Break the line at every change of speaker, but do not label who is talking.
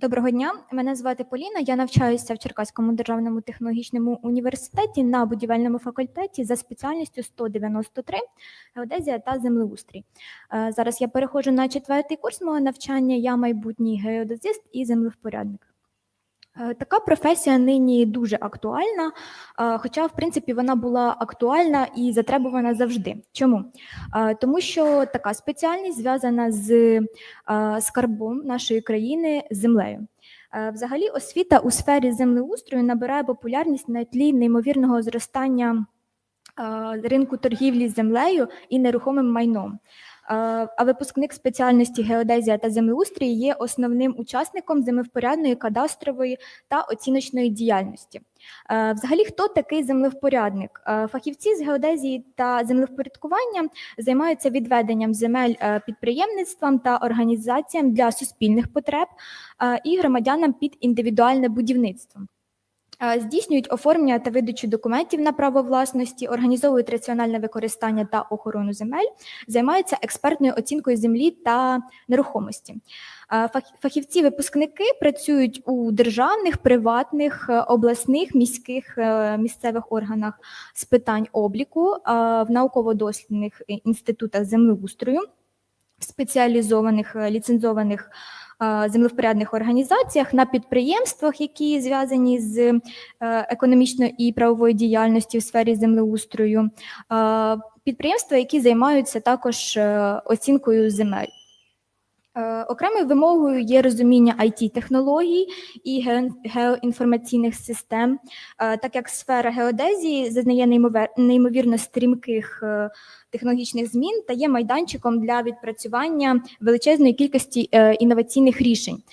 Доброго дня, мене звати Поліна. Я навчаюся в Черкаському державному технологічному університеті на будівельному факультеті за спеціальністю 193 геодезія та землеустрій. Е, Зараз я переходжу на четвертий курс мого навчання. Я майбутній геодезист і землевпорядник. Е, Така професія нині дуже актуальна, е, хоча, в принципі, вона була актуальна і затребувана завжди. Чому? Е, Тому що така спеціальність зв'язана з скарбом нашої країни землею. Взагалі, освіта у сфері землеустрою набирає популярність на тлі неймовірного зростання ринку торгівлі з землею і нерухомим майном. А випускник спеціальності геодезія та землеустрій є основним учасником землевпорядної, кадастрової та оціночної діяльності. Взагалі, хто такий землевпорядник? Фахівці з геодезії та землевпорядкування займаються відведенням земель е, підприємництвам та організаціям для суспільних потреб і громадянам під індивідуальне будівництво. Здійснюють оформлення та видачу документів на право власності, організовують раціональне використання та охорону земель, займаються експертною оцінкою землі та нерухомості. Фахівці-випускники працюють у державних, приватних, е, обласних, міських е, місцевих органах з питань обліку, в науково-дослідних е, інститутах землеустрою, спеціалізованих ліцензованих землевпорядних організаціях на підприємствах, які зв'язані з е, економічною і правовою діяльністю в сфері землеустрою, підприємства, які займаються також е, оцінкою земель. Е, Окремою вимогою є розуміння IT-технологій і геоінформаційних систем, е, так як сфера геодезії зазнає неймовірно стрімких е, технологічних змін та є майданчиком для відпрацювання величезної кількості інноваційних рішень.